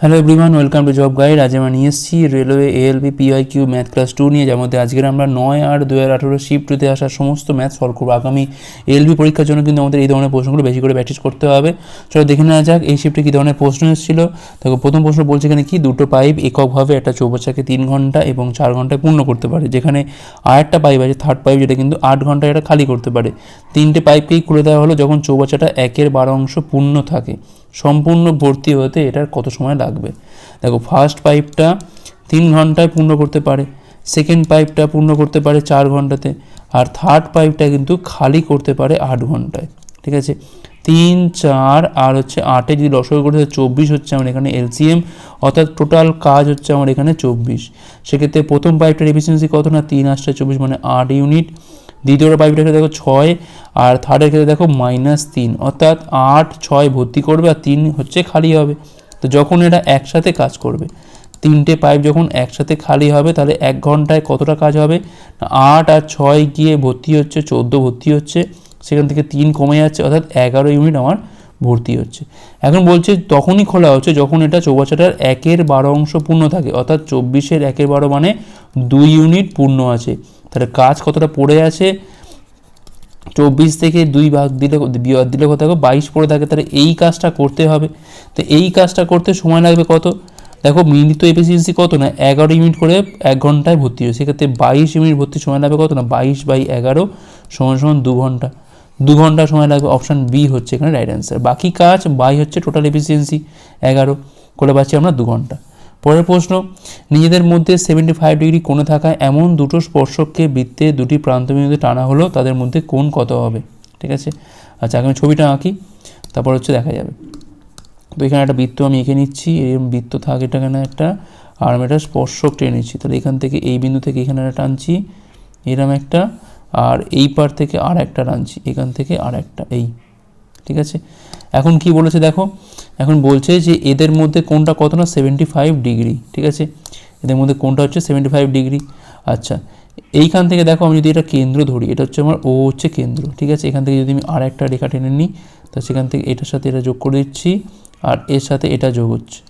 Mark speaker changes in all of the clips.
Speaker 1: Hello everyone welcome to job guide আজ আমরা নিয়ে এসেছি railway ALP PYQ math class two নিয়ে, যার মধ্যে আজকের আমরা নয় আট দু হাজার আঠেরো শিফট টুতে আসা সমস্ত ম্যাথ সলভ করব। আগামী এএলপি পরীক্ষার জন্য কিন্তু আমাদের এই ধরনের প্রশ্নগুলো বেশি করে প্র্যাকটিস করতে হবে। চলো দেখে নেওয়া যাক, এই শিফটে কী ধরনের প্রশ্ন এসেছিল? দেখো, প্রথম প্রশ্ন বলছে এখানে কি? দুটো পাইপ এককভাবে একটা চৌবাচ্চাকে তিন ঘণ্টা এবং চার ঘন্টায় পূর্ণ করতে পারে, যেখানে আরেকটা পাইপ আছে থার্ড পাইপ, যেটা কিন্তু আট ঘন্টায় এটা খালি করতে পারে। তিনটে পাইপকেই খুলে দেওয়া হলো, যখন চৌবাচ্চাটা একের বারো অংশ পূর্ণ থাকে। সম্পূর্ণ ভর্তি হতে এটার কত সময় লাগবে? দেখো ফার্স্ট পাইপটা তিন ঘন্টায় পূর্ণ করতে পারে সেকেন্ড পাইপটা পূর্ণ করতে পারে চার ঘন্টাতে, আর থার্ড পাইপটা কিন্তু খালি করতে পারে আট ঘন্টায়, ঠিক আছে? তিন, চার, আর হচ্ছে আটে যদি করতে হয় চব্বিশ হচ্ছে আমার এখানে এলসিএম অর্থাৎ টোটাল কাজ হচ্ছে আমার এখানে চব্বিশ। সেক্ষেত্রে প্রথম পাইপটার এফিসিয়েন্সি কত না? তিন আসছে চব্বিশ মানে আট ইউনিট দ্বিতীয়টা পাইপটার ক্ষেত্রে দেখো ছয়, আর থার্ডের ক্ষেত্রে দেখো মাইনাস তিন। অর্থাৎ আট, ছয় ভর্তি করবে আর তিন হচ্ছে খালি হবে। তো যখন এটা একসাথে কাজ করবে, তিনটে পাইপ যখন একসাথে খালি হবে, তাহলে এক ঘন্টায় কতটা কাজ হবে? আট আর ছয় গিয়ে ভর্তি হচ্ছে, চোদ্দ ভর্তি হচ্ছে, সেখান থেকে তিন কমে যাচ্ছে, অর্থাৎ এগারো ইউনিট আমার ভর্তি হচ্ছে। এখন বলছে তখনই খোলা হচ্ছে যখন এটা চৌবাচ্চাটার একের বারো অংশ পূর্ণ থাকে, অর্থাৎ চব্বিশের একের বারো মানে দুই ইউনিট পূর্ণ আছে। তাহলে কাজ কতটা পড়ে আছে? চব্বিশ থেকে দুই ভাগ দিলে দিলে কত থাকে বাইশ পড়ে থাকে, তাহলে এই কাজটা করতে হবে। তো এই কাজটা করতে সময় লাগবে কত? দেখো, মিনিট তো এফিসিয়েন্সি কত না? এগারো ইউনিট করে এক ঘন্টায় ভর্তি হয়। সেক্ষেত্রে বাইশ ইউনিট ভর্তি সময় লাগবে কত না? বাইশ বাই এগারো সমান সমান দু ঘণ্টা। দু ঘণ্টা সময় লাগবে। অপশান বি হচ্ছে এখানে রাইট অ্যান্সার বাকি কাজ বাই হচ্ছে টোটাল এফিসিয়েন্সি এগারো। করে পাচ্ছি আমরা দু ঘণ্টা। পরের প্রশ্ন, নিজেদের মধ্যে সেভেন্টি ফাইভ ডিগ্রি কোণে থাকা এমন দুটো স্পর্শককে বৃত্তে দুটি প্রান্তবিন্দুতে টানা হলো, তাদের মধ্যে কোণ কত হবে? ঠিক আছে? আচ্ছা আমি ছবিটা আঁকি, তারপর হচ্ছে দেখা যাবে। তো এখানে একটা বৃত্ত আমি এঁকে নিচ্ছি এরকম বৃত্ত থাকে এটা এখানে একটা, আর আমি একটা স্পর্শক টেনে নিচ্ছি। তাহলে এখান থেকে এই বিন্দু থেকে এখানে একটা টানছি, এরম একটা, আর এই পার থেকে আর একটা টানছি, এখান থেকে আর একটা, এই। ঠিক আছে? এখন কি বলেছে দেখো এখন বলছে যে এদের মধ্যে কোনটা কত না? সেভেন্টি ফাইভ ডিগ্রি ঠিক আছে? এদের মধ্যে কোনটা হচ্ছে? সেভেন্টি ফাইভ ডিগ্রি আচ্ছা এইখান থেকে দেখো আমি যদি এটা কেন্দ্র ধরি, এটা হচ্ছে আমার ও হচ্ছে কেন্দ্র, ঠিক আছে? এখান থেকে যদি আমি আর একটা রেখা টেনে নিই, তা সেখান থেকে এটার সাথে এটা যোগ করে দিচ্ছি, আর এর সাথে এটা যোগ হচ্ছে।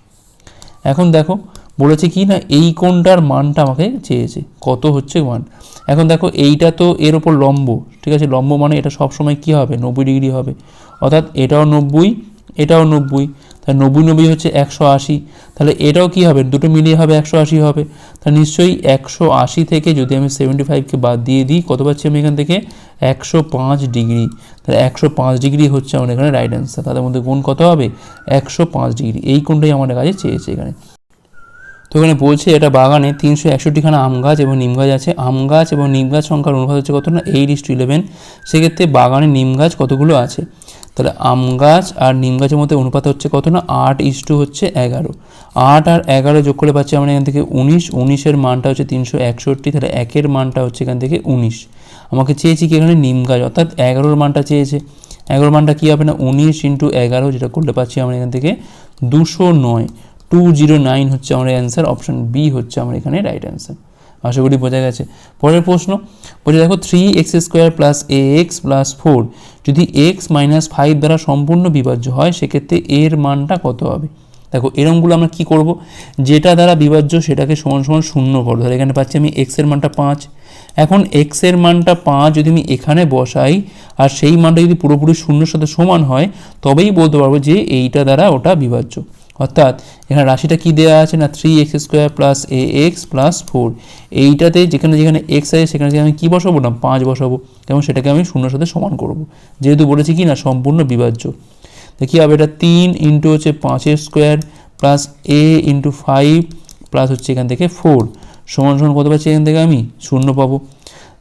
Speaker 1: এখন দেখো, বলেছে কি না? এই কোণটার মানটা আমাকে চেয়েছে। কত হচ্ছে মান? এখন দেখো, এইটা তো এর ওপর লম্ব, ঠিক আছে? লম্ব মানে এটা সবসময় কী হবে? নব্বই ডিগ্রি হবে। অর্থাৎ এটাও নব্বই এটাও নব্বই। তাহলে নব্বই নব্বই হচ্ছে একশো আশি। তাহলে এটাও কী হবে? দুটো মিলিয়ে হবে একশো আশি হবে। তাহলে নিশ্চয়ই একশো আশি থেকে যদি আমি সেভেন্টি ফাইভকে বাদ দিয়ে দিই, কত পাচ্ছি আমি এখান থেকে? একশো পাঁচ ডিগ্রি। তাহলে একশো পাঁচ ডিগ্রি হচ্ছে আমার এখানে রাইট অ্যান্সার তাদের মধ্যে কোণ কত হবে? একশো পাঁচ ডিগ্রি। এই কোনটাই আমার কাছে চেয়েছে এখানে। তো এখানে বলছে, এটা বাগানে তিনশো একষট্টিখানা আম গাছ এবং নিম গাছ আছে। আম গাছ এবং নিম গাছ সংখ্যার অনুপাত হচ্ছে কত না? এইট ইস টু ইলেভেন সেক্ষেত্রে বাগানে নিম গাছ কতগুলো আছে? তাহলে আম গাছ আর নিম গাছের মধ্যে অনুপাত হচ্ছে কত না? আট ইস টু হচ্ছে এগারো। আট আর এগারো যোগ করে পাচ্ছি আমরা এখান থেকে উনিশ। উনিশের মানটা হচ্ছে তিনশো একষট্টি, তাহলে একের মানটা হচ্ছে এখান থেকে উনিশ। আমাকে চেয়েছি কি এখানে নিম গাছ? অর্থাৎ এগারোর মানটা চেয়েছে। এগারোর মানটা কী হবে না? উনিশ ইন্টু এগারো, যেটা করলে পাচ্ছি আমরা এখান থেকে দুশো নয়। টু জিরো নাইন হচ্ছে আমার অ্যান্সার। অপশান বি হচ্ছে আমার এখানে রাইট অ্যান্সার। আশা করি বোঝা গেছে। পরের প্রশ্ন, বলছে দেখো three X square plus A X plus four যদি এক্স মাইনাস ফাইভ দ্বারা সম্পূর্ণ বিভাজ্য হয়, সেক্ষেত্রে এর মানটা কত হবে? দেখো এরমগুলো আমরা কি করব? যেটা দ্বারা বিভাজ্য সেটাকে সমান সমান শূন্য করব। তাহলে এখানে পাচ্ছি আমি এক্সের মানটা পাঁচ। এখন এক্সের মানটা পাঁচ যদি আমি এখানে বসাই, আর সেই মানটা যদি পুরোপুরি শূন্যর সাথে সমান হয়, তবেই বলতে পারব যে এইটা দ্বারা ওটা বিভাজ্য। অর্থাৎ এখানে রাশিটা কি দেওয়া আছে না three X square plus A X plus four এইটাতে যেখানে যেখানে এক্স আছে সেখানে আমি কী বসাবো না, পাঁচ বসাবো, এবং সেটাকে আমি শূন্যর সাথে সমান করব। যেহেতু বলেছি কি না, সম্পূর্ণ বিভাজ্য। তো কী হবে এটা? তিন ইন্টু হচ্ছে পাঁচের square plus A into five plus হচ্ছে এখান থেকে ফোর সমান সমান কত পাচ্ছি এখান থেকে আমি? শূন্য পাবো।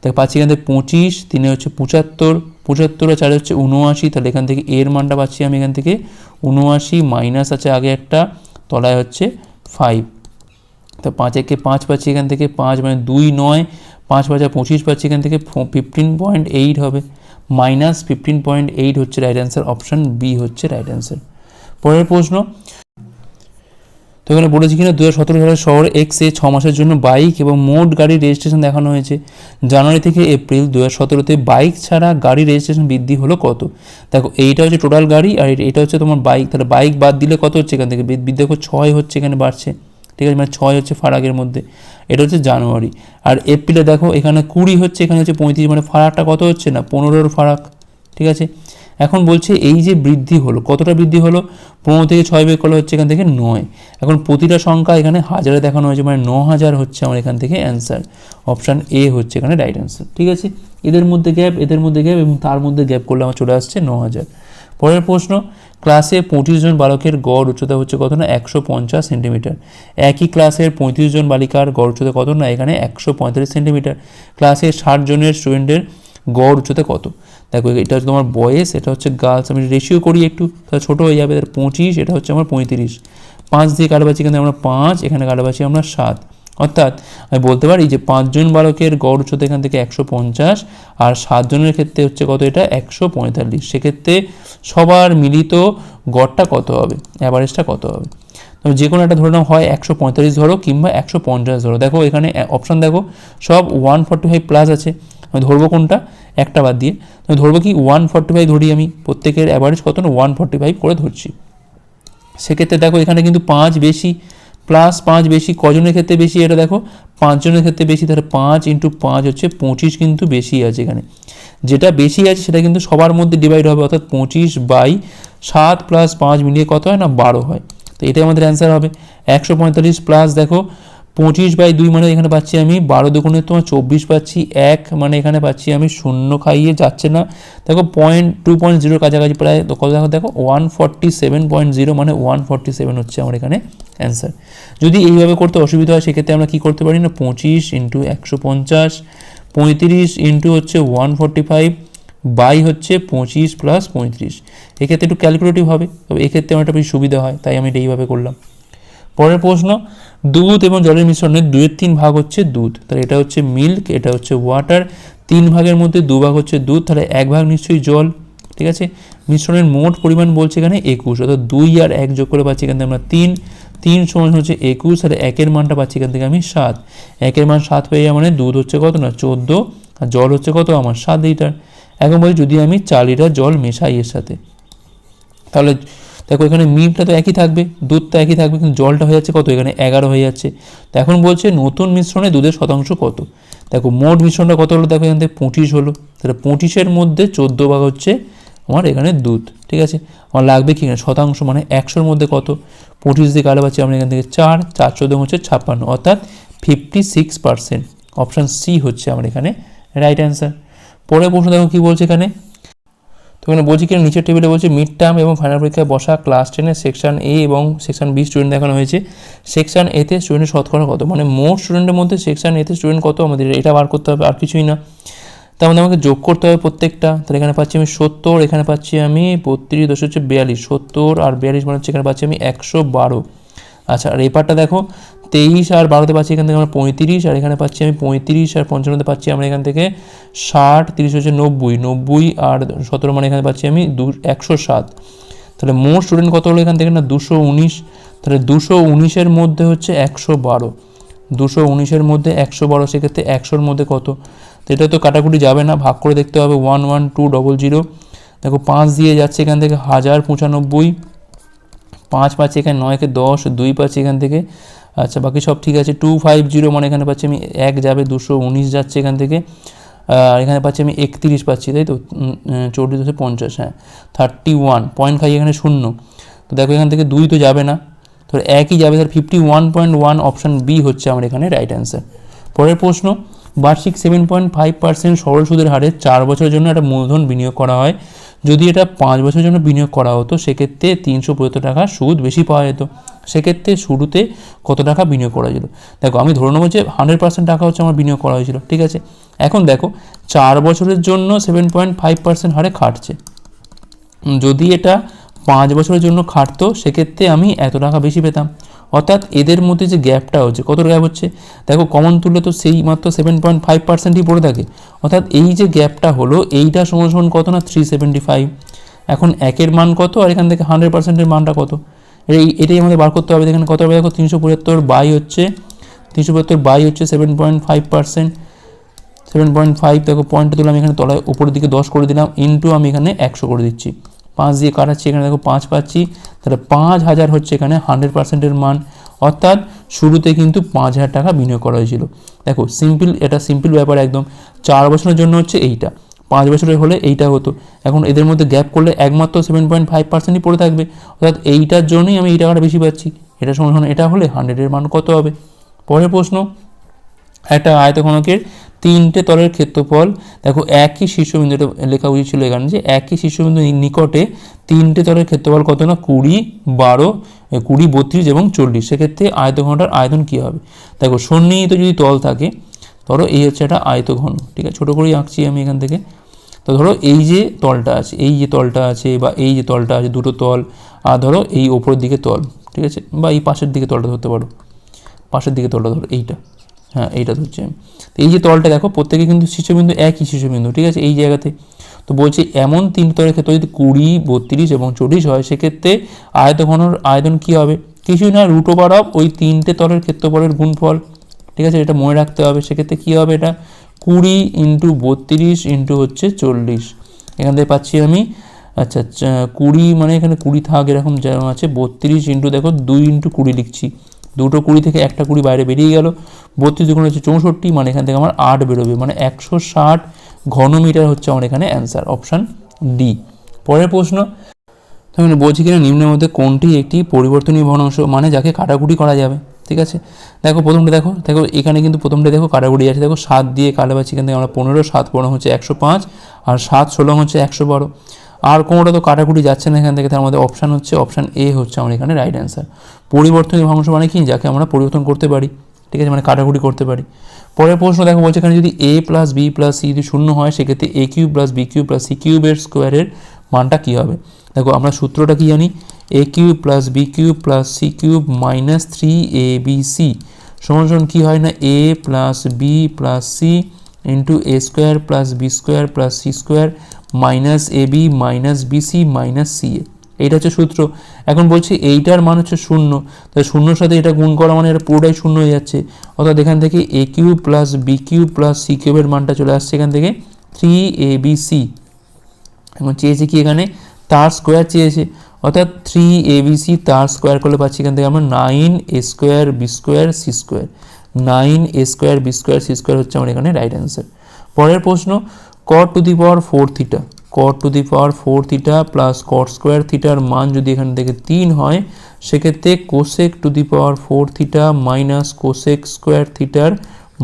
Speaker 1: দেখ পাচ্ছি এখান থেকে পঁচিশ, তিনে হচ্ছে পঁচাত্তর পঁচাত্তর আর চারে হচ্ছে উনআশি তাহলে এখান থেকে এর মানটা পাচ্ছি আমি এখান থেকে। উনআশি মাইনাস আছে আগে একটা, তলায় হচ্ছে ফাইভ তো পাঁচ একে পাঁচ পাচ্ছি এখান থেকে, পাঁচ মানে দুই নয়, পাঁচ পাঁচা পঁচিশ পাচ্ছি এখান থেকে ফিফটিন পয়েন্ট এইট হবে। মাইনাস ফিফটিন পয়েন্ট এইট হচ্ছে রাইট অ্যান্সার অপশান বি হচ্ছে রাইট অ্যান্সার পরের প্রশ্ন তো এখানে বলেছি কিনা দু হাজার সতেরো সালের শহর এক্সে ছ মাসের জন্য বাইক এবং মোট গাড়ির রেজিস্ট্রেশন দেখানো হয়েছে। জানুয়ারি থেকে এপ্রিল দু হাজার সতেরোতে বাইক ছাড়া গাড়ি রেজিস্ট্রেশন বৃদ্ধি হলো কত? দেখো, এইটা হচ্ছে টোটাল গাড়ি আর এটা হচ্ছে তোমার বাইক। তাহলে বাইক বাদ দিলে কত হচ্ছে এখান থেকে? দেখো ছয় হচ্ছে এখানে বাড়ছে। ঠিক আছে মানে ছয় হচ্ছে ফারাকের মধ্যে। এটা হচ্ছে জানুয়ারি। আর এপ্রিলে দেখো, এখানে কুড়ি হচ্ছে, এখানে হচ্ছে পঁয়ত্রিশ মানে ফারাকটা কত হচ্ছে না? পনেরোর ফারাক। ঠিক আছে? এখন বলছে এই যে বৃদ্ধি হলো, কতটা বৃদ্ধি হলো? পনেরো থেকে ছয় বের করলে হচ্ছে এখান থেকে নয়। এখন প্রতিটা সংখ্যা এখানে হাজারে দেখানো হয়েছে মানে ন হাজার হচ্ছে আমার এখান থেকে অ্যান্সার অপশান এ হচ্ছে এখানে রাইট অ্যান্সার ঠিক আছে? এদের মধ্যে গ্যাপ এদের মধ্যে গ্যাপ এবং তার মধ্যে গ্যাপ করলে আমার চলে আসছে ন হাজার। পরের প্রশ্ন ক্লাসে পঁচিশ জন বালকের গড় উচ্চতা হচ্ছে কত না? একশো পঞ্চাশ সেন্টিমিটার একই ক্লাসের পঁয়ত্রিশ জন বালিকার গড় উচ্চতা কত না? এখানে একশো পঁয়তাল্লিশ সেন্টিমিটার ক্লাসে ষাট জনের স্টুডেন্টের গড় উচ্চতা কত? দেখো, এটা হচ্ছে তোমার বয়স, এটা হচ্ছে গার্লস আমি রেশিও করি একটু, তাহলে ছোটো হয়ে যাবে তার পঁচিশ, এটা হচ্ছে আমার পঁয়ত্রিশ। পাঁচ দিয়ে কাটাবাছি এখানে আমরা পাঁচ, এখানে কাটাবাছি আমরা সাত। অর্থাৎ আমি বলতে পারি যে পাঁচজন বালকের গড় উচ্চতা এখান থেকে একশো পঞ্চাশ, আর সাতজনের ক্ষেত্রে হচ্ছে কত এটা? একশো পঁয়তাল্লিশ। সেক্ষেত্রে সবার মিলিত গড়টা কত হবে? অ্যাভারেজটা কত হবে? তো যে কোনো একটা ধরে নাও, হয় একশো পঁয়তাল্লিশ ধরো কিংবা একশো পঞ্চাশ ধরো। দেখো এখানে অপশান দেখো, সব ওয়ান ফর্টি ফাইভ প্লাস আছে। আমি ধরবো কোনটা? একটা বাদ দিয়ে। আমি ধরবো কি ওয়ান ফর্টি ফাইভ ধরি আমি, প্রত্যেকের অ্যাভারেজ কত না? ওয়ান ফর্টি ফাইভ করে ধরছি। সেক্ষেত্রে দেখো এখানে কিন্তু পাঁচ বেশি প্লাস পাঁচ বেশি, কজনের ক্ষেত্রে বেশি? এটা দেখো, পাঁচজনের ক্ষেত্রে বেশি, তাহলে পাঁচ ইন্টু পাঁচ হচ্ছে পঁচিশ কিন্তু বেশি আছে এখানে। যেটা বেশি আছে সেটা কিন্তু সবার মধ্যে ডিভাইড হবে, অর্থাৎ পঁচিশ বাই সাত প্লাস পাঁচ মিলিয়ে কত হয় না? বারো হয়। তো এটাই আমাদের অ্যান্সার হবে। একশো পঁয়তাল্লিশ প্লাস দেখো পঁচিশ বাই দুই মানে এখানে পাচ্ছি আমি বারো দুগুণে তোমার চব্বিশ পাচ্ছি, এক মানে এখানে পাচ্ছি আমি শূন্য খাইয়ে যাচ্ছে না। দেখো পয়েন্ট টু পয়েন্ট জিরোর কাছাকাছি প্রায় কত দেখো দেখো one forty seven point zero মানে ওয়ান ফর্টি সেভেন হচ্ছে আমার এখানে অ্যান্সার যদি এইভাবে করতে অসুবিধা হয়, সেক্ষেত্রে আমরা কী করতে পারি না? পঁচিশ ইন্টু একশো পঞ্চাশ, পঁয়ত্রিশ ইন্টু হচ্ছে ওয়ান ফর্টি ফাইভ বাই হচ্ছে পঁচিশ প্লাস পঁয়ত্রিশ। এক্ষেত্রে একটু ক্যালকুলেটিভ হবে, তবে এক্ষেত্রে আমার একটা বেশি সুবিধা হয়, তাই আমি এটা এইভাবে করলাম। পরের প্রশ্ন, দুধ এবং জলের মিশ্রণের দুয়ের তিন ভাগ হচ্ছে দুধ। তাহলে এটা হচ্ছে মিল্ক এটা হচ্ছে ওয়াটার তিন ভাগের মধ্যে দু ভাগ হচ্ছে দুধ, তাহলে এক ভাগ নিশ্চয়ই জল, ঠিক আছে? মিশ্রণের মোট পরিমাণ বলছে এখানে একুশ, অর্থাৎ দুই আর এক যোগ করে পাচ্ছি এখান থেকে আমরা তিন তিন সমান হচ্ছে একুশ আর একের মানটা পাচ্ছি এখান থেকে আমি সাত। একের মান সাত পেয়ে মানে দুধ হচ্ছে কত না, চোদ্দ, আর জল হচ্ছে কত, আমার সাত লিটার। এখন বলি যদি আমি চার লিটার জল মেশাই এর সাথে, তাহলে দেখো এখানে মিল্কটা তো একই থাকবে, দুধটা একই থাকবে, কিন্তু জলটা হয়ে যাচ্ছে কত? এখানে এগারো হয়ে যাচ্ছে। তো এখন বলছে নতুন মিশ্রণে দুধের শতাংশ কত? দেখো মোট মিশ্রণটা কত হলো? দেখো এখান থেকে পঁচিশ হলো। তাহলে পঁচিশের মধ্যে চোদ্দ ভাগ হচ্ছে আমার এখানে দুধ, ঠিক আছে? আমার লাগবে কি শতাংশ মানে একশোর মধ্যে কত? পঁচিশ দিয়ে কালো পাচ্ছি আমরা এখান থেকে চার চার চোদ্দ হচ্ছে ছাপ্পান্ন, অর্থাৎ fifty six percent option C হচ্ছে আমার এখানে রাইট অ্যান্সার পরে প্রশ্ন দেখো কী বলছে এখানে? তো এখানে বলছি কি, নিচের টেবিলে বলছে মিড টার্ম এবং ফাইনাল পরীক্ষায় বসা ক্লাস টেনের সেকশন এ এবং সেকশন বি স্টুডেন্ট দেখানো হয়েছে। সেকশন এতে স্টুডেন্টের শতকরা কত? মানে মোট স্টুডেন্টের মধ্যে সেকশন এতে স্টুডেন্ট কত? আমাদের এটা বার করতে হবে, আর কিছুই না। তার মধ্যে আমাকে যোগ করতে হবে প্রত্যেকটা। তাহলে এখানে পাচ্ছি আমি সত্তর, এখানে পাচ্ছি আমি বত্রিশ দশ হচ্ছে বিয়াল্লিশ সত্তর আর বিয়াল্লিশ মানে হচ্ছে এখানে পাচ্ছি আমি একশো বারো। আচ্ছা আর এই পার্টটা দেখো। তেইশ আর বারোতে পাচ্ছি এখান থেকে আমরা পঁয়ত্রিশ, আর এখানে পাচ্ছি আমি পঁয়ত্রিশ আর পঞ্চান্নতে পাচ্ছি আমরা এখান থেকে ষাট, তিরিশ হচ্ছে নব্বই নব্বই আর সতেরো মানে এখানে পাচ্ছি আমি দু, একশো সাত। তাহলে মোট স্টুডেন্ট কত হলো এখান থেকে না? দুশো উনিশ। তাহলে দুশো উনিশের মধ্যে হচ্ছে একশো বারো। দুশো উনিশের মধ্যে একশো বারো, সেক্ষেত্রে একশোর মধ্যে কত? তো এটা তো কাটাকুটি যাবে না, ভাগ করে দেখতে হবে one one two double zero দেখো পাঁচ দিয়ে যাচ্ছে এখান থেকে হাজার পঁচানব্বই, পাঁচ পাচ্ছি এখানে নয়কে দশ, দুই পাচ্ছি এখান থেকে আচ্ছা বাকি সব ঠিক আছে। টু ফাইভ জিরো মানে এখানে পাচ্ছি আমি এক যাবে, দুশো উনিশ যাচ্ছে এখান থেকে। আর এখানে পাচ্ছি আমি একত্রিশ পাচ্ছি, তাই তো? চৌত্রিশ দুশো পঞ্চাশ হ্যাঁ। থার্টি ওয়ান পয়েন্ট খাই এখানে শূন্য। তো দেখো এখান থেকে দুই তো যাবে না। তো একই যাবে sir fifty one point one option B হচ্ছে আমার এখানে রাইট অ্যান্সার পরের প্রশ্ন বার্ষিক সেভেন পয়েন্ট ফাইভ পার্সেন্ট সরল সুদের হারে চার বছরের জন্য একটা মূলধন বিনিয়োগ করা হয়। যদি এটা পাঁচ বছরের জন্য বিনিয়োগ করা হতো, সেক্ষেত্রে তিনশো পঁচাত্তর টাকা সুদ বেশি পাওয়া যেত। সেক্ষেত্রে শুরুতে কত টাকা বিনিয়োগ করা হয়েছিল দেখো, আমি ধরে নেব যে হান্ড্রেড পার্সেন্ট টাকা হচ্ছে আমার বিনিয়োগ করা হয়েছিল, ঠিক আছে? এখন দেখো, চার বছরের জন্য সেভেন পয়েন্ট ফাইভ পার্সেন্ট হারে খাটছে। যদি এটা পাঁচ বছরের জন্য খাটতো, সেক্ষেত্রে আমি এত টাকা বেশি পেতাম। অর্থাৎ এদের মধ্যে যে গ্যাপটা হচ্ছে, কত গ্যাপ হচ্ছে? দেখো কমন তুললে তো সেই মাত্র সেভেন পয়েন্ট ফাইভ পার্সেন্টই পড়ে থাকে। অর্থাৎ এই যে গ্যাপটা হলো, এইটা সমান কত না? থ্রি সেভেন্টি ফাইভ এখন একের মান কত আর এখান থেকে হান্ড্রেড পার্সেন্টের মানটা কত? এই, এটাই আমাদের বার করতে হবে। এখানে কত হবে? দেখো তিনশো পঁচাত্তর বাই হচ্ছে, তিনশো পঁচাত্তর বাই হচ্ছে seven point five percent seven point five দেখো পয়েন্টটা তুলে আমি এখানে তলায় উপরের দিকে দশ করে দিলাম ইন্টু আমি এখানে একশো করে দিচ্ছি। পাঁচ দিয়ে কাটাচ্ছি, এখানে দেখো পাঁচ পাচ্ছি। তাহলে পাঁচ হাজার হচ্ছে এখানে হান্ড্রেড পার্সেন্টের মান। অর্থাৎ শুরুতে কিন্তু পাঁচ হাজার টাকা বিনিয়োগ করা হয়েছিল। দেখো, সিম্পল, এটা সিম্পল ব্যাপার একদম। চার বছরের জন্য হচ্ছে এইটা। পাঁচ বছরের হলে এইটা হতো। এখন এদের মধ্যে গ্যাপ করলে একমাত্র সেভেন পয়েন্ট ফাইভ পার্সেন্টই পড়ে থাকবে। অর্থাৎ এইটার জন্যই আমি এই টাকাটা বেশি পাচ্ছি। এটা সমান, এটা হলে হান্ড্রেডের মান কত হবে? পরের প্রশ্ন, একটা আয়তঘনকের তিনটে তলের ক্ষেত্রফল, দেখো একই শীর্ষবিন্দু লেখা উচিত ছিল এখানে যে একই শীর্ষবিন্দু নিকটে তিনটে তলের ক্ষেত্রফল কত না? কুড়ি, বারো কুড়ি, বত্রিশ এবং চল্লিশ। সেক্ষেত্রে আয়তঘনটার আয়তন কী হবে? দেখো সন্নিহিত যদি তল থাকে, ধরো এই হচ্ছে একটা আয়তঘন, ঠিক আছে? ছোটো করেই আঁকছি আমি এখান থেকে। তো ধরো এই যে তলটা আছে, এই যে তলটা আছে বা এই যে তলটা আছে, দুটো তল, আর ধরো এই ওপরের দিকে তল, ঠিক আছে? বা এই পাশের দিকে তলটা ধরতে পারো। পাশের দিকে তলটা ধরো, এইটা। হ্যাঁ এইটা আমি তো এই যে তলটা দেখো, প্রত্যেকে কিন্তু শীর্ষবিন্দু একই শীর্ষবিন্দু ঠিক আছে? এই জায়গাতে। তো বলছি এমন তিন তলের ক্ষেত্রে যদি কুড়ি, বত্রিশ এবং চল্লিশ হয়, সেক্ষেত্রে আয়তঘনর আয়তন কী হবে? কিছুই না রুট ওভার অফ ওই তিনটে তলের ক্ষেত্রফলের গুণফল, ঠিক আছে? এটা মনে রাখতে হবে। সেক্ষেত্রে কী হবে এটা? কুড়ি ইন্টু বত্রিশ ইন্টু হচ্ছে চল্লিশ। এখান থেকে পাচ্ছি আমি আচ্ছা কুড়ি মানে এখানে কুড়ি থাক, এরকম আছে, বত্রিশ ইন্টু দেখো, দুই ইন্টু কুড়ি লিখছি। দুটো কুড়ি থেকে একটা কুড়ি বাইরে বেরিয়ে গেল। বত্রিশ দুগুণ হচ্ছে চৌষট্টি মানে এখান থেকে আমার আট বেরোবে মানে একশো ষাট ঘনমিটার হচ্ছে আমার এখানে অ্যান্সার অপশান ডি পরের প্রশ্ন তাহলে বলছি কিনা নিম্নের মধ্যে কোনটি একটি পরিবর্তনীয় ভগ্নাংশ মানে যাকে কাটাকুটি করা যাবে, ঠিক আছে? দেখো প্রথমটা দেখো দেখো এখানে কিন্তু প্রথমটা দেখো কাটাকুটি আছে, দেখো সাত দিয়ে কাটা পাচ্ছি এখান থেকে আমরা পনেরো, সাত পনেরো হচ্ছে একশো পাঁচ, আর সাত ষোলো হচ্ছে একশো বারো। আর কোনোটা তো কাটাকুটি যাচ্ছে না এখান থেকে, তার মধ্যে অপশান হচ্ছে অপশান এ হচ্ছে আমার এখানে রাইট অ্যান্সার পরিবর্তনীয় ভগ্নাংশ মানে কি? যাকে আমরা পরিবর্তন করতে পারি, ঠিক আছে? মানে কাটাকুটি করতে পারি। পরের প্রশ্ন দেখো, বলছে এখানে যদি A plus B plus C যদি শূন্য হয়, সেক্ষেত্রে A cube plus B cube plus C কিউবের স্কোয়ারের মানটা কী হবে? দেখো, আমরা সূত্রটা কি জানি? A cube plus B cube plus C cube minus three A B C সমান সমান কী হয় না? A plus B plus C into A square plus B square plus C square minus A B minus B C minus C A. এইটা হচ্ছে সূত্র। এখন বলছি এইটার মান হচ্ছে শূন্য। তাই শূন্যর সাথে এটা গুণ করা মানে এটা পুরোটাই শূন্য হয়ে যাচ্ছে। অর্থাৎ এখান থেকে A cube plus B cube plus C কিউবের মানটা চলে আসছে এখান থেকে থ্রি এ বি সি। এখন চেয়েছে কি এখানে? তার স্কোয়ার চেয়েছে। অর্থাৎ থ্রি এ বি সি তার স্কোয়ার করলে পাচ্ছি এখান থেকে আমরা nine A square B square C square. Nine A square B square C square হচ্ছে আমার এখানে রাইট অ্যান্সার পরের প্রশ্ন cot to the power four theta cot to the power four theta plus cot square থিটার মান যদি এখান থেকে তিন হয়, সেক্ষেত্রে cosec to the power four theta minus cosec square থিটার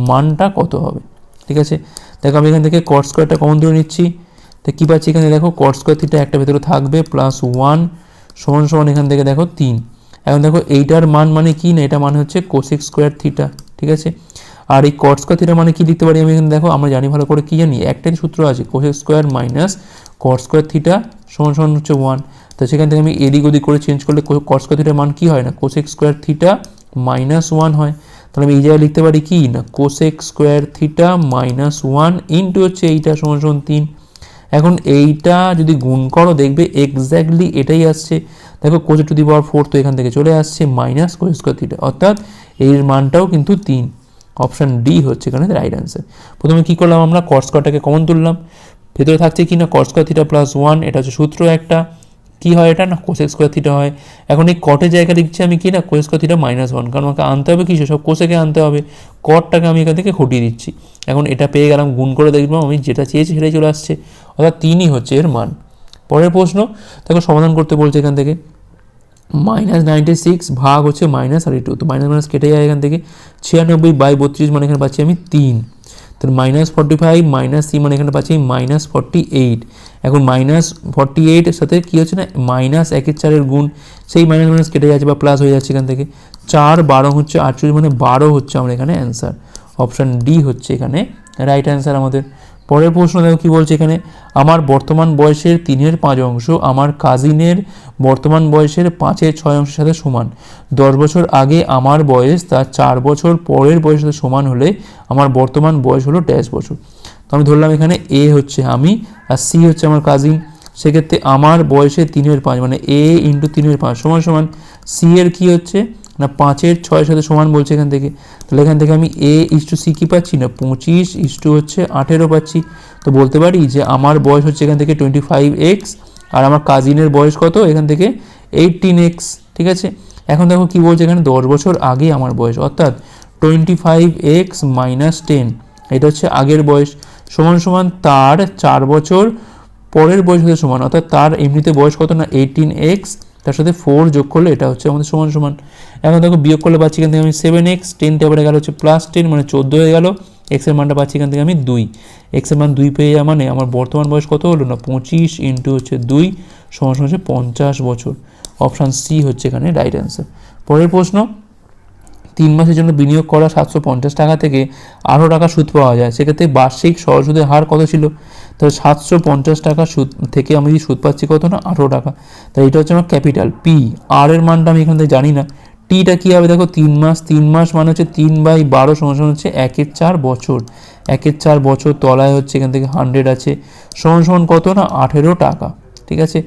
Speaker 1: মানটা কত হবে? ঠিক আছে? দেখো আমি এখান থেকে কট স্কোয়ারটা কমন ধরে নিচ্ছি। তো কী পাচ্ছি এখানে? দেখো কট স্কোয়ার থিটা একটা ভেতরে থাকবে প্লাস ওয়ান সমান সমান এখান থেকে দেখো তিন। এখন দেখো এইটার মান মানে কি না? এটা মানে হচ্ছে কোসেক স্কোয়ার থিটা ঠিক আছে? আর এই কট স্কোয়ার থিটা মানে কি লিখতে পারি আমি এখানে? দেখো, আমরা জানি ভালো করে কি জানি? একটাই সূত্র আছে cosec square minus cot square theta সমান সমান হচ্ছে ওয়ান তো সেখান থেকে আমি এদিক ওদিক করে চেঞ্জ করলে কট স্কোয়ার থিটার মান কি হয় না? Cosec square theta minus one হয়। তাহলে আমি এই জায়গায় লিখতে পারি কি? না cosec square theta minus one into হচ্ছে এইটা সমান সমান তিন। এখন এইটা যদি গুণ করো, দেখবে এক্স্যাক্টলি এটাই আসছে। দেখো কোচে টু দি পাওয়ার ফোর তো এখান থেকে চলে আসছে মাইনাস কোচ স্কোয়ার থিটা অর্থাৎ এর মানটাও কিন্তু তিন। অপশান ডি হচ্ছে এখানে রাইট অ্যান্সার প্রথমে কী করলাম আমরা? কট স্কোয়ারটাকে কমন তুললাম। ভেতরে থাকছে কি না? Cot square theta plus one এটা হচ্ছে সূত্র একটা। কী হয় এটা? না কোসেক স্কোয়ার থিটা হয়। এখন এই কটের জায়গা লিখছি আমি কি না? Cosec square theta minus one কারণ আমাকে আনতে হবে কিছু সব কোসেকে আনতে হবে। কটটাকে আমি এখান থেকে হটিয়ে দিচ্ছি। এখন এটা পেয়ে গেলাম, গুণ করে দেখলাম, আমি যেটা চেয়েছি সেটাই চলে আসছে। অর্থাৎ তিনই হচ্ছে এর মান। পরের প্রশ্ন তাকে সমাধান করতে বলছে এখান থেকে। মাইনাস নাইনটি সিক্স ভাগ হচ্ছে মাইনাস থার্টি টু তো মাইনাস মাইনাস কেটে যায় এখান থেকে। ছিয়ানব্বই বাই বত্রিশ মানে এখানে পাচ্ছি আমি তিন। তাহলে minus forty five minus C মানে এখানে পাচ্ছি মাইনাস ফর্টি এইট এখন মাইনাস ফর্টি এইটের সাথে কী হচ্ছে না? মাইনাস একের চারের গুণ, সেই মাইনাস মাইনাস কেটে যাচ্ছে বা প্লাস হয়ে যাচ্ছে এখান থেকে। চার বারো হচ্ছে আটচল্লিশ মানে বারো হচ্ছে আমার এখানে অ্যান্সার অপশান ডি হচ্ছে এখানে রাইট অ্যান্সার আমাদের। পরের প্রশ্ন দেখো কী বলছে এখানে? আমার বর্তমান বয়সের তিনের পাঁচ অংশ, আমার কাজিনের বর্তমান বয়সের পাঁচের ছয় অংশের সাথে সমান। দশ বছর আগে আমার বয়স, তার চার বছর পরের বয়সের সাথে সমান হলে আমার বর্তমান বয়স হলো ড্যাশ বছর। তো আমি ধরলাম এখানে এ হচ্ছে আমি, আর সি হচ্ছে আমার কাজিন। সেক্ষেত্রে আমার বয়সে তিনের পাঁচ মানে এ ইন্টু তিনের পাঁচ সমান সমান। সি এর কী হচ্ছে? না, পাঁচের ছয়ের সাথে সমান বলছে এখান থেকে। তাহলে এখান থেকে আমি এ ইস টু সি কী পাচ্ছি না? পঁচিশ ইস টু হচ্ছে আঠেরো পাচ্ছি। তো বলতে পারি যে আমার বয়স হচ্ছে এখান থেকে টোয়েন্টি ফাইভ এক্স আর আমার কাজিনের বয়স কত? এখান থেকে এইটিন এক্স ঠিক আছে? এখন দেখো কী বলছে এখানে? দশ বছর আগে আমার বয়স, অর্থাৎ twenty five X minus ten এটা হচ্ছে আগের বয়স। সমান সমান তার চার বছর, পরের বয়স হতে সমান, অর্থাৎ তার এমনিতে বয়স কত না? এইটিন এক্স তার সাথে ফোর যোগ করলে এটা হচ্ছে আমাদের সমান সমান। এখন দেখো বিয়োগ করলে পাচ্ছি এখান থেকে আমি সেভেন এক্স টেন টেবারে গেল হচ্ছে প্লাস টেন মানে চোদ্দ হয়ে গেল। এক্সের মানটা পাচ্ছি এখান থেকে আমি দুই। এক্সের মান দুই পেয়ে যাওয়া মানে আমার বর্তমান বয়স কত হলো না? পঁচিশ ইন্টু হচ্ছে দুই সমান হচ্ছে পঞ্চাশ বছর। অপশান সি হচ্ছে এখানে রাইট অ্যান্সার পরের প্রশ্ন, তিন মাসের জন্য বিনিয়োগ করা সাতশো পঞ্চাশ টাকা থেকে আরও টাকা সুদ পাওয়া যায়। সেক্ষেত্রে বার্ষিক সরল সুদের হার কত ছিল? তাহলে সাতশো পঞ্চাশ টাকা সুদ থেকে আমি যদি সুদ পাচ্ছি কত না? আঠেরো টাকা। তাই এটা হচ্ছে আমার ক্যাপিটাল পি আর এর মানটা আমি এখান থেকে জানি না। টিটা কী হবে? দেখো, তিন মাস তিন মাস মানে হচ্ছে তিন বাই বারো সমান হচ্ছে একের চার বছর। একের চার বছর তলায় হচ্ছে এখান থেকে হান্ড্রেড আছে। সমান সমান কত না? আঠেরো টাকা, ঠিক আছে?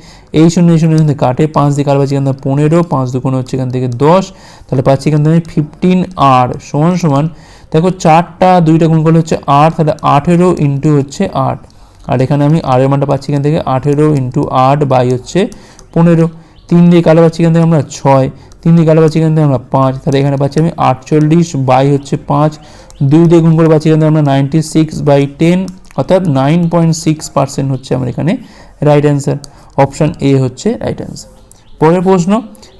Speaker 1: এই শূন্য এই শূন্য এখান থেকে কাটে, পাঁচ দিয়ে পাচ্ছি এখান থেকে পনেরো, পাঁচ দুগুণ হচ্ছে এখান থেকে দশ। তাহলে পাচ্ছি এখান থেকে ফিফটিন আর সমান সমান, দেখো চারটা দুইটা গুণ করলে হচ্ছে আট তাহলে আঠেরো ইন্টু হচ্ছে আট। আর এখানে আমি আরের মানটা পাচ্ছি এখান থেকে আঠেরো ইন্টু আট বাই হচ্ছে পনেরো। তিন দিয়ে কালো পাচ্ছি এখান থেকে আমরা ছয়, তিন দিয়ে কালো পাচ্ছি এখান থেকে আমরা পাঁচ, তাহলে এখানে পাচ্ছি আমি আটচল্লিশ বাই হচ্ছে পাঁচ, দুই দিয়ে গুণ করে পাচ্ছি এখান থেকে আমরা নাইনটি সিক্স বাই টেন অর্থাৎ নাইন পয়েন্ট সিক্স পার্সেন্ট হচ্ছে আমার এখানে রাইট অ্যান্সার অপশান এ হচ্ছে রাইট অ্যান্সার পরের প্রশ্ন,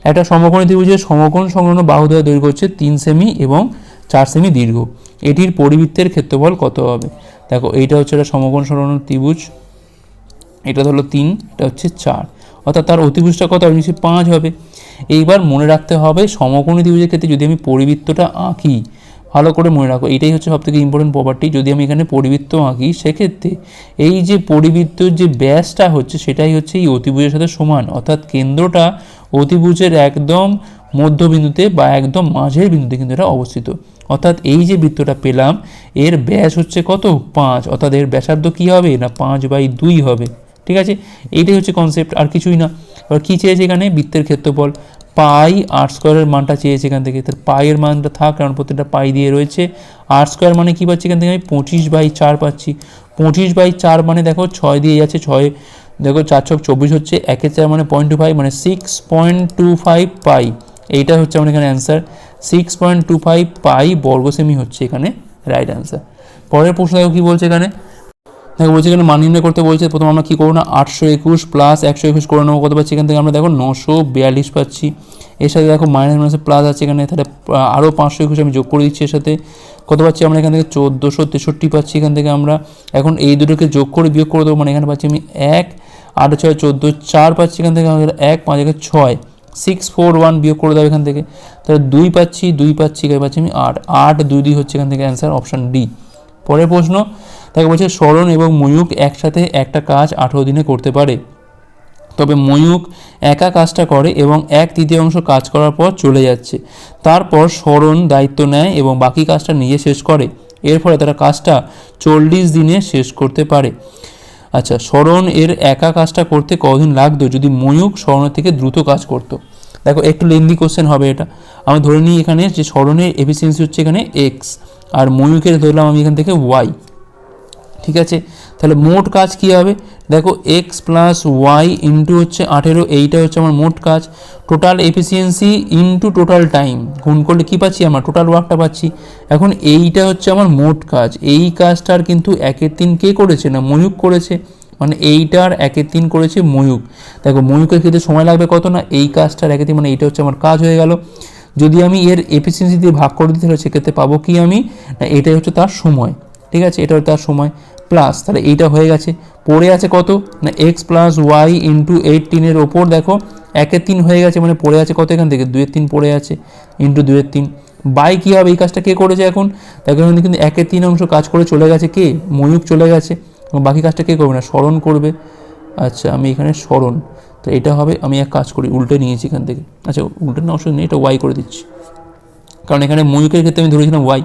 Speaker 1: একটা সমকোণী ত্রিভুজের সমকোণ সংলগ্ন বাহুদ্বয়ের দৈর্ঘ্য হচ্ছে তিন সেমি এবং চার সেমি দীর্ঘ, এটির পরিবৃত্তের ক্ষেত্রফল কত হবে? দেখো, এইটা হচ্ছে একটা সমকোণ সংলগ্ন ত্রিভুজ, এটা হলো তিন, এটা হচ্ছে চার অর্থাৎ তার অতিভুজটা কত পাঁচ হবে। এইবার মনে রাখতে হবে, সমকোণী ত্রিভুজের ক্ষেত্রে যদি আমি পরিবৃত্তটা আঁকি, ভালো করে মনে রাখো এটাই হচ্ছে সবথেকে ইম্পর্টেন্ট প্রপার্টি যদি আমি এখানে পরিবৃত্ত আঁকি, সেক্ষেত্রে এই যে পরিবৃত্তর যে ব্যাসটা হচ্ছে, সেটাই হচ্ছে এই অতিভুজের সাথে সমান। অর্থাৎ কেন্দ্রটা অতিভুজের একদম মধ্যবিন্দুতে বা একদম মাঝের বিন্দুতে কিন্তু এটা অবস্থিত। অর্থাৎ এই যে বৃত্তটা পেলাম, এর ব্যাস হচ্ছে কত? পাঁচ। অর্থাৎ এর ব্যাসার্ধ কী হবে? না, পাঁচ বাই দুই হবে। ঠিক আছে? এইটাই হচ্ছে কনসেপ্ট আর কিছুই না। এবার কী চেয়েছে এখানে? বৃত্তের ক্ষেত্রফল। পাই আর স্কোয়ারের মানটা চেয়েছে এখান থেকে। তার পাইয়ের মানটা থাক, কারণ প্রত্যেকটা পাই দিয়ে রয়েছে। আর স্কোয়ার মানে কী পাচ্ছি এখান থেকে? আমি পঁচিশ বাই চার পাচ্ছি। পঁচিশ বাই চার মানে দেখো ছয় দিয়ে যাচ্ছে ছয়। দেখো চার ছক চব্বিশ হচ্ছে একের চার মানে পয়েন্ট টু ফাইভ মানে six point two five pi. এইটা হচ্ছে আমার এখানে answer six point two five pi বর্গসেমি হচ্ছে এখানে রাইট অ্যান্সার পরের প্রশ্ন দেখো কী বলছে এখানে? দেখো বলছে এখানে মান নির্ণয় করতে বলছে, প্রথম আমরা কী করব না, আটশো একুশ প্লাস একশো একুশ করে নেব, কত পাচ্ছি এখান থেকে আমরা? দেখো নশো বিয়াল্লিশ পাচ্ছি। এর সাথে দেখো মাইনাস মাইনাসে প্লাস আছে এখানে, তাহলে আরও পাঁচশো একুশ আমি যোগ করে দিচ্ছি এর সাথে। কত পাচ্ছি আমরা এখান থেকে? চোদ্দোশো তেষট্টি পাচ্ছি এখান থেকে আমরা। এখন এই দুটোকে যোগ করে বিয়োগ করে দেবো মানে এখানে পাচ্ছি আমি এক, আট ছয় চোদ্দ চার পাচ্ছি এখান থেকে, আমাদের এক, পাঁচ একে ছয় সিক্স ফোর ওয়ান বিয়োগ করে দেবো এখান থেকে। তাহলে দুই পাচ্ছি দুই পাচ্ছি, এখানে পাচ্ছি আমি আট আট, দুই দুই হচ্ছে এখান থেকে অ্যান্সার অপশান ডি পরের প্রশ্ন তাকে বলছে স্মরণ এবং ময়ূক একসাথে একটা কাজ আঠেরো দিনে করতে পারে। তবে ময়ূক একা কাজটা করে এবং এক তৃতীয়াংশ কাজ করার পর চলে যাচ্ছে। তারপর স্মরণ দায়িত্ব নেয় এবং বাকি কাজটা নিজে শেষ করে। এর ফলে তারা কাজটা চল্লিশ দিনে শেষ করতে পারে। আচ্ছা স্মরণ এর একা কাজটা করতে কদিন লাগতো যদি ময়ূক স্মরণের থেকে দ্রুত কাজ করতো? দেখো, একটু লেন্দি কোশ্চেন হবে এটা। আমি ধরে নিই এখানে যে স্মরণের এফিসিয়েন্সি হচ্ছে এখানে এক্স আর ময়ূকের ধরলাম আমি এখান থেকে ওয়াই ঠিক আছে? তাহলে মোট কাজ কী হবে? দেখো এক্স প্লাস ওয়াই ইন্টু হচ্ছে আঠেরো, এইটা হচ্ছে আমার মোট কাজ। Total efficiency into total time গুণ করলে কী পাচ্ছি আমার? টোটাল ওয়ার্কটা পাচ্ছি। এখন এইটা হচ্ছে আমার মোট কাজ। এই কাজটার কিন্তু একের তিন কে করেছে না? ময়ূক করেছে। মানে এইটার একের তিন করেছে ময়ূক। দেখো, ময়ূকের ক্ষেত্রে সময় লাগবে কত না? এই কাজটার একের তিন মানে এইটা হচ্ছে আমার কাজ হয়ে গেল। যদি আমি এর এফিসিয়েন্সি দিয়ে ভাগ করে দিতে হলে সেক্ষেত্রে পাবো কি আমি? না, এটাই হচ্ছে তার সময়। ঠিক আছে? এটা তার সময় প্লাস তাহলে এইটা হয়ে গেছে। পড়ে আছে কত? না এক্স প্লাস ওয়াই ইন্টু এইটিনের ওপর দেখো, একের তিন হয়ে গেছে মানে পড়ে আছে কত এখান থেকে? দুয়ের তিন পড়ে আছে ইন্টু দুয়ের তিন। বাই কী হবে? এই কাজটা কে করেছে এখন? দেখো এখানে কিন্তু একের তিন অংশ কাজ করে চলে গেছে কে? ময়ূক চলে গেছে। বাকি কাজটা কে করবে না? স্মরণ করবে। আচ্ছা আমি এখানে স্মরণ। তো এটা হবে, আমি এক কাজ করি, উল্টে নিয়েছি এখান থেকে। আচ্ছা উল্টে না অবশ্যই নেই, এটা ওয়াই করে দিচ্ছি। কারণ এখানে ময়ূকের ক্ষেত্রে আমি ধরেছিলাম ওয়াই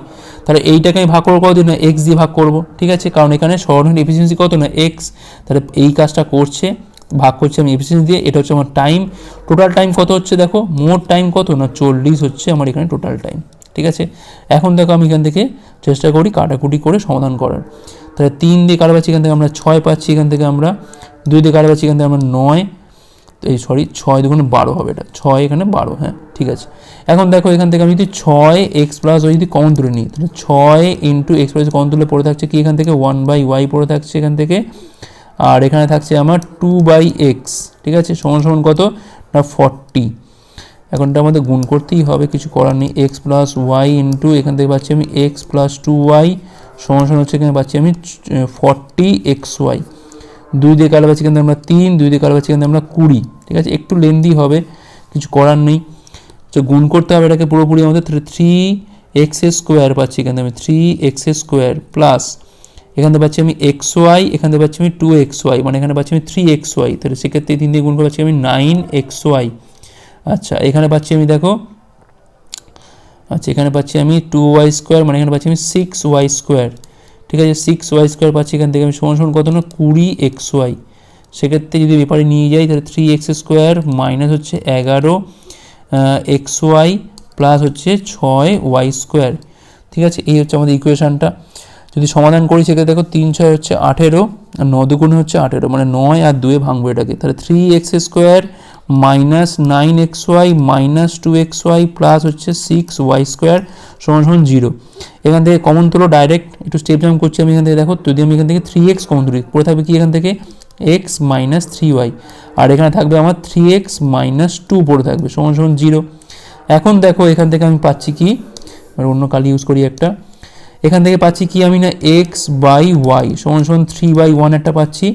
Speaker 1: তাহলে এইটাকে আমি ভাগ করব কত না এক্স দিয়ে ভাগ করব। ঠিক আছে? কারণ এখানে স্মরণের এফিসিয়েন্সি কত? না এক্স তাহলে এই কাজটা করছে, ভাগ করছি আমি এফিসিয়েন্সি দিয়ে, এটা হচ্ছে আমার টাইম টোটাল টাইম কত হচ্ছে দেখো? মোট টাইম কত? না, চল্লিশ হচ্ছে আমার এখানে টোটাল টাইম ঠিক আছে? এখন দেখো আমি এখান থেকে চেষ্টা করি কাটাকুটি করে সমাধান করার। তাহলে তিন দিয়ে কাটা পাচ্ছি এখান থেকে আমরা ছয় পাচ্ছি, এখান থেকে আমরা দুই দিয়ে কাটা পাচ্ছি এখান থেকে আমরা নয়। এই সরি ছয় দুগুণে বারো হবে এটা। ছয় এখানে বারো হ্যাঁ ঠিক আছে। এখন দেখো এখান থেকে আমি যদি ছয় এক্স প্লাস ওই যদি কমন তুলে নিই, তাহলে ছয় ইন্টু এক্স প্লাস কমন তুলে পড়ে থাকছে কি এখান থেকে? ওয়ান বাই ওয়াই পড়ে থাকছে এখান থেকে। আর এখানে থাকছে আমার টু বাই এক্স ঠিক আছে? সমান সমান কত? না ফর্টি এখনটা আমাদের গুণ করতেই হবে, কিছু করার নেই। এক্স প্লাস ওয়াই ইন্টু এখান থেকে পাচ্ছি আমি এক্স প্লাস টু ওয়াই সমান সমান হচ্ছে এখানে পাচ্ছি আমি ফর্টি এক্স ওয়াই দুই দিয়ে কালো পাচ্ছি কিন্তু আমরা তিন, দুই দিয়ে কালো পাচ্ছি কিন্তু আমরা কুড়ি। ঠিক আছে? একটু লেন্দি হবে, কিছু করার নেই। তো গুণ করতে হবে এটাকে পুরোপুরি আমাদের থ্রি এক্স স্কোয়ার পাচ্ছি এখানে আমি থ্রি এক্স স্কোয়ার প্লাস এখান পাচ্ছি আমি এক্স ওয়াই এখান পাচ্ছি আমি টু এক্স ওয়াই মানে এখানে পাচ্ছি আমি থ্রি এক্স ওয়াই তাহলে সেক্ষেত্রে তিন দিয়ে গুণ করে পাচ্ছি আমি নাইন এক্স ওয়াই আচ্ছা এখানে পাচ্ছি আমি দেখো আচ্ছা এখানে পাচ্ছি আমি টু ওয়াই স্কোয়ার মানে এখানে পাচ্ছি আমি সিক্স ওয়াই স্কোয়ার ঠিক আছে? সিক্স ওয়াই স্কোয়ার পাচ্ছি এখান থেকে আমি সমান সমান কত না কুড়ি এক্স ওয়াই সেক্ষেত্রে যদি ব্যাপারে নিয়ে যাই, তাহলে থ্রি এক্স স্কোয়ার মাইনাস হচ্ছে এগারো এক্স ওয়াই প্লাস হচ্ছে ছয় ওয়াই স্কোয়ার ঠিক আছে? এই হচ্ছে আমাদের ইকুয়েশানটা যদি সমাধান করি, সেক্ষেত্রে দেখো তিন ছয় হচ্ছে আঠেরো, আর ন দুগুণে হচ্ছে আঠেরো মানে নয় আর দুয়ে ভাঙবো এটাকে। তাহলে three X square minus nine X Y minus two X Y plus হচ্ছে সিক্স ওয়াই স্কোয়ার সমান সমান জিরো এখান থেকে কমন তুলো ডাইরেক্ট একটু স্টেপ জাম্প করছি আমি এখান থেকে, দেখো, যদি আমি এখান থেকে থ্রি এক্স কমন তুলি, পড়ে থাকবে কি এখান থেকে? এক্স মাইনাস থ্রি ওয়াই আর এখানে থাকবে আমার থ্রি এক্স মাইনাস টু পড়ে থাকবে, সমান সমান জিরো এখন দেখো এখান থেকে আমি পাচ্ছি কি? আর অন্য কালি ইউজ করি একটা। এখান থেকে পাচ্ছি কি আমি না এক্স বাই ওয়াই সমান সমান থ্রি বাই ওয়ান একটা পাচ্ছি।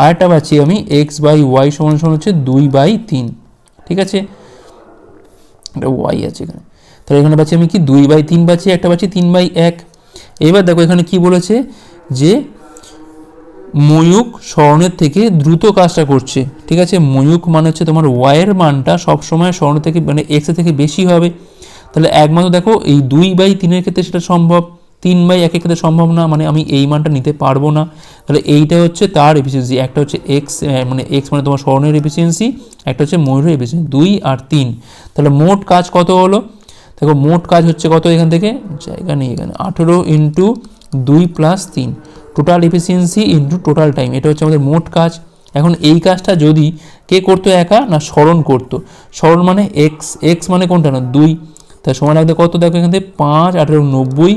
Speaker 1: আর একটা পাচ্ছি আমি এক্স বাই ওয়াই সমান সমান হচ্ছে দুই বাই তিন। ঠিক আছে? এটা ওয়াই আছে এখানে। তাহলে এখানে পাচ্ছি আমি কি? দুই বাই তিন পাচ্ছি, একটা পাচ্ছি তিন বাই এক। এবার দেখো এখানে কি বলেছে? যে ময়ূক স্বর্ণের থেকে দ্রুত কাজটা করছে। ঠিক আছে? ময়ূক মানে হচ্ছে তোমার ওয়াইয়ের মানটা সবসময় স্বর্ণ থেকে মানে এক্সের থেকে বেশি হবে। তাহলে একমাত্র দেখো, এই দুই বাই তিনের ক্ষেত্রে সেটা সম্ভব। তিন বাই একের ক্ষেত্রে সম্ভব না মানে আমি এই মানটা নিতে পারব না। তাহলে এইটা হচ্ছে তার এফিসিয়েন্সি একটা হচ্ছে এক্স মানে এক্স মানে তোমার স্বর্ণের এফিসিয়েন্সি একটা হচ্ছে ময়ূরের এফিসিয়েন্সি দুই আর তিন। তাহলে মোট কাজ কত হলো? দেখো, মোট কাজ হচ্ছে কত এখান থেকে? জায়গা নেই এখানে। আঠেরো ইন্টু দুই প্লাস তিন। Total efficiency into total time এটা হচ্ছে আমাদের মোট কাজ। এখন এই কাজটা যদি কে করতো একা না স্মরণ করতো? স্মরণ মানে এক্স এক্স মানে কোনটা না? দুই। তাই সময় লাগবে কত দেখো এখান থেকে? পাঁচ, আঠেরো, নব্বই।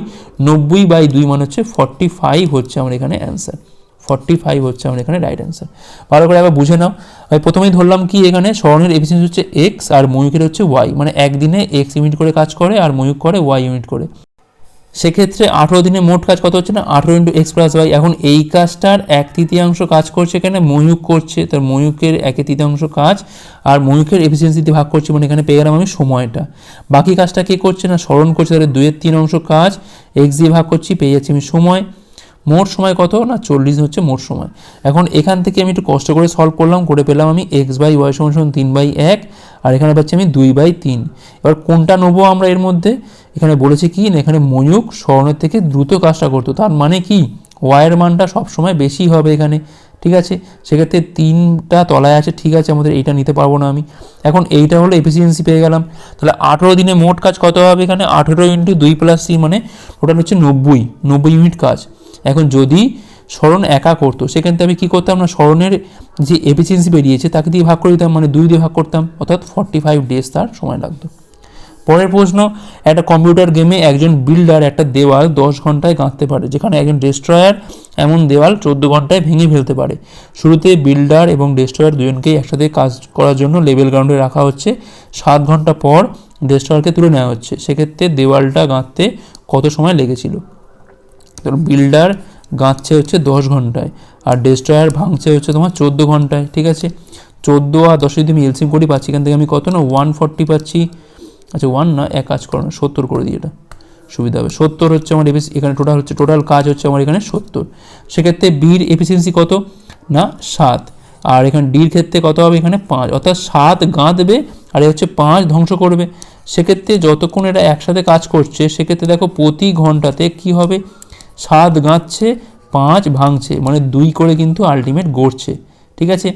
Speaker 1: নব্বই বাই দুই মানে হচ্ছে ফর্টি ফাইভ হচ্ছে আমার এখানে অ্যান্সার ফর্টি ফাইভ হচ্ছে আমার এখানে রাইট অ্যান্সার ভালো করে আবার বুঝে নাও। আমি প্রথমেই ধরলাম কি এখানে স্মরণের এফিসিয়েন্সি হচ্ছে এক্স আর ময়ূকের হচ্ছে ওয়াই মানে একদিনে এক্স ইউনিট করে কাজ করে আর ময়ূক করে ওয়াই ইউনিট করে। সেক্ষেত্রে আঠেরো দিনে মোট কাজ কত হচ্ছে না? আঠেরো ইন্টু এক্স প্লাস ওয়াই এখন এই কাজটার এক তৃতীয়াংশ কাজ করছে এখানে ময়ূক করছে, তার ময়ূকের এক তৃতীয়াংশ কাজ, আর ময়ূকের এফিসিয়েন্সিতে ভাগ করছে মানে এখানে পেয়ে গেলাম আমি সময়টা। বাকি কাজটা কে করছে না? স্মরণ করছে, তাহলে দুয়ের তিন অংশ কাজ এক্স দিয়ে ভাগ করছি, পেয়ে যাচ্ছি আমি সময়। মোট সময় কত? না, চল্লিশ হচ্ছে মোট সময়। এখন এখান থেকে আমি একটু কষ্ট করে সলভ করলাম, করে পেলাম আমি এক্স বাই ওয়াই সমান সমান তিন বাই এক, আর এখানে পাচ্ছি আমি দুই বাই তিন। এবার কোনটা নেব আমরা এর মধ্যে? এখানে বলেছে কি? না, এখানে ময়ূক স্বর্ণের থেকে দ্রুত কাজটা করতো তার মানে কি? ওয়াইয়ের মানটা সবসময় বেশি হবে এখানে, ঠিক আছে? সেক্ষেত্রে তিনটা তলায় আছে, ঠিক আছে, আমাদের এইটা নিতে পারব না আমি। এখন এইটা হলো এফিসিয়েন্সি পেয়ে গেলাম। তাহলে আঠেরো দিনে মোট কাজ কত হবে এখানে? আঠেরো ইন্টু দুই প্লাস সি মানে টোটাল হচ্ছে নব্বই নব্বই ইউনিট কাজ। এখন যদি স্মরণ একা করতো সেক্ষেত্রে আমি কী করতাম না, স্মরণের যে এফিসিয়েন্সি বেরিয়েছে, তাকে দিয়ে ভাগ করে দিতাম মানে দুই দিয়ে ভাগ করতাম, অর্থাৎ ফর্টি ফাইভ ডেজ তার সময় লাগতো। পরের প্রশ্ন, একটা কম্পিউটার গেমে একজন বিল্ডার একটা দেওয়াল দশ ঘন্টায় গাঁথতে পারে, যেখানে একজন ডেস্ট্রয়ার এমন দেওয়াল চোদ্দ ঘন্টায় ভেঙে ফেলতে পারে। শুরুতে বিল্ডার এবং ডেস্ট্রয়ার দুজনকেই একসাথে কাজ করার জন্য লেভেল গ্রাউন্ডে রাখা হচ্ছে। সাত ঘণ্টা পর ডেস্ট্রয়ারকে তুলে নেওয়া হচ্ছে। সেক্ষেত্রে দেওয়ালটা গাঁথতে কত সময় লেগেছিল? তো বিল্ডার গাঁথছে হচ্ছে দশ ঘন্টায় আর ডেস্ট্রয়ার ভাঙছে হচ্ছে তোমার চোদ্দ ঘন্টায়, ঠিক আছে? চোদ্দ আর দশে যদি আমি এলসিম করি পাচ্ছি, এখান থেকে আমি কত না ওয়ান ফর্টি পাচ্ছি। আচ্ছা ওয়ান না, এক কাজ করো না, সত্তর করে দিই এটা। সুবিধা হবে। সত্তর হচ্ছে আমার এফিসি এখানে টোটাল হচ্ছে টোটাল কাজ হচ্ছে আমার এখানে সত্তর। সেক্ষেত্রে বির এফিসিয়েন্সি কত? না, সাত। আর এখানে ডির ক্ষেত্রে কত হবে? এখানে পাঁচ। অর্থাৎ সাত গাঁথবে আর এ হচ্ছে পাঁচ ধ্বংস করবে। সেক্ষেত্রে যতক্ষণ এটা একসাথে কাজ করছে, সেক্ষেত্রে দেখো প্রতি ঘন্টাতে কি হবে? সাত গাঁথছে পাঁচ ভাঙছে মানে দুই করে কিন্তু আলটিমেট গড়ছে। ঠিক আছে?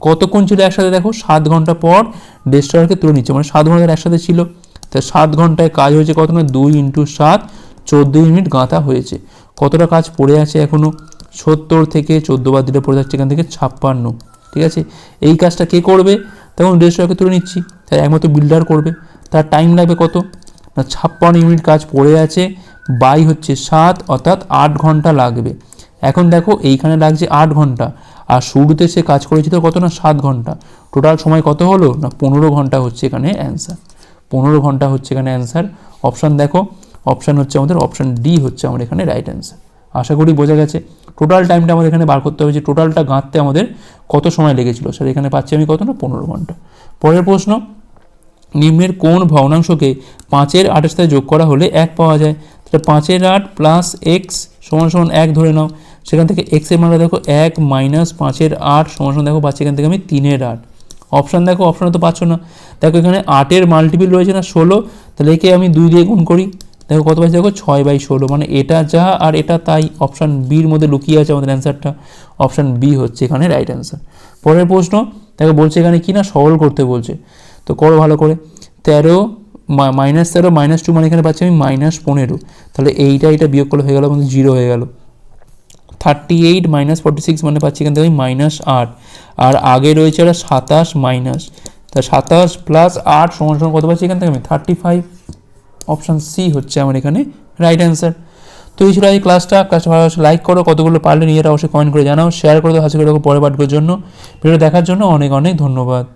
Speaker 1: কতক্ষণ ছিল একসাথে দেখো? সাত ঘণ্টা পর ডেস্ট্রয়ারকে তুলে নিচ্ছে। মানে সাত ঘণ্টা একসাথে ছিল। তা সাত ঘন্টায় কাজ হয়েছে কত না? দুই ইন্টু সাত চোদ্দ ইউনিট গাঁথা হয়েছে। কতটা কাজ পড়ে আছে এখনও সত্তর থেকে চোদ্দ বাদ দিলে পড়ে যাচ্ছে এখান থেকে ছাপ্পান্ন। ঠিক আছে? এই কাজটা কে করবে? তখন ডেস্ট্রয়ারকে তুলে নিচ্ছি। তাই একমাত্র বিল্ডার করবে। তার টাইম লাগবে কত? না, ছাপ্পান্ন ইউনিট কাজ পড়ে আছে। বাই হচ্ছে সাত, অর্থাৎ আট ঘণ্টা লাগবে। এখন দেখো, এইখানে লাগছে আট ঘণ্টা। আর শুরুতে সে কাজ করেছিল কত না? সাত ঘণ্টা। টোটাল সময় কত হলো? না, পনেরো ঘণ্টা হচ্ছে এখানে অ্যান্সার পনেরো ঘণ্টা হচ্ছে এখানে অ্যান্সার অপশান দেখো অপশান হচ্ছে আমাদের অপশান ডি হচ্ছে আমার এখানে রাইট অ্যান্সার আশা করি বোঝা গেছে। টোটাল টাইমটা আমাদের এখানে বার করতে হবে যে টোটালটা গাঁথতে আমাদের কত সময় লেগেছিল। স্যার, এখানে পাচ্ছি আমি কত না? পনেরো ঘণ্টা। পরের প্রশ্ন, নিম্নের কোন ভগ্নাংশকে পাঁচের সাথে যোগ করা হলে এক পাওয়া যায়? তাহলে পাঁচের আট প্লাস এক্স সমান সমান এক ধরে নাও। সেখান থেকে এক্সের মানটা দেখো এক মাইনাস পাঁচের আট সমান সমান দেখো পাচ্ছি এখান থেকে আমি তিনের আট। অপশান দেখো অপশানে তো পাচ্ছ না। দেখো এখানে আটের মাল্টিপিল রয়েছে না, ষোলো। তাহলে একে আমি দুই দিয়ে গুণ করি। দেখো কত পাচ্ছি? দেখো ছয় বাই ষোলো। মানে এটা যা আর এটা তাই। অপশান বির মধ্যে লুকিয়ে আছে আমাদের অ্যান্সারটা অপশান বি হচ্ছে এখানে রাইট অ্যান্সার পরের প্রশ্ন, দেখো বলছে এখানে কি না? সরল করতে বলছে। তো করো ভালো করে। তেরো মাইনাস তেরো মাইনাস টু মানে এখানে পাচ্ছি আমি মাইনাস পনেরো। তাহলে এইটা এটা বিয়োগ করলে হয়ে গেল মানে জিরো হয়ে গেল। Thirty eight minus forty six মানে পাচ্ছি এখান থেকে মাইনাস আট। আর আগে রয়েছে ওটা সাতাশ মাইনাস তা সাতাশ প্লাস আট সমান সমান কত পাচ্ছি এখান থেকে আমি? থার্টি ফাইভ অপশান সি হচ্ছে আমার এখানে রাইট অ্যান্সার তো এই ছিল এই ক্লাসটা ক্লাসটা ভালো লাইক করো। কতগুলো পারলে নিজেরা অবশ্যই কমেন্ট করে জানাও। শেয়ার করে দাও। হাসি করে পরের পাঠগুলোর জন্য। ভিডিও দেখার জন্য অনেক অনেক ধন্যবাদ।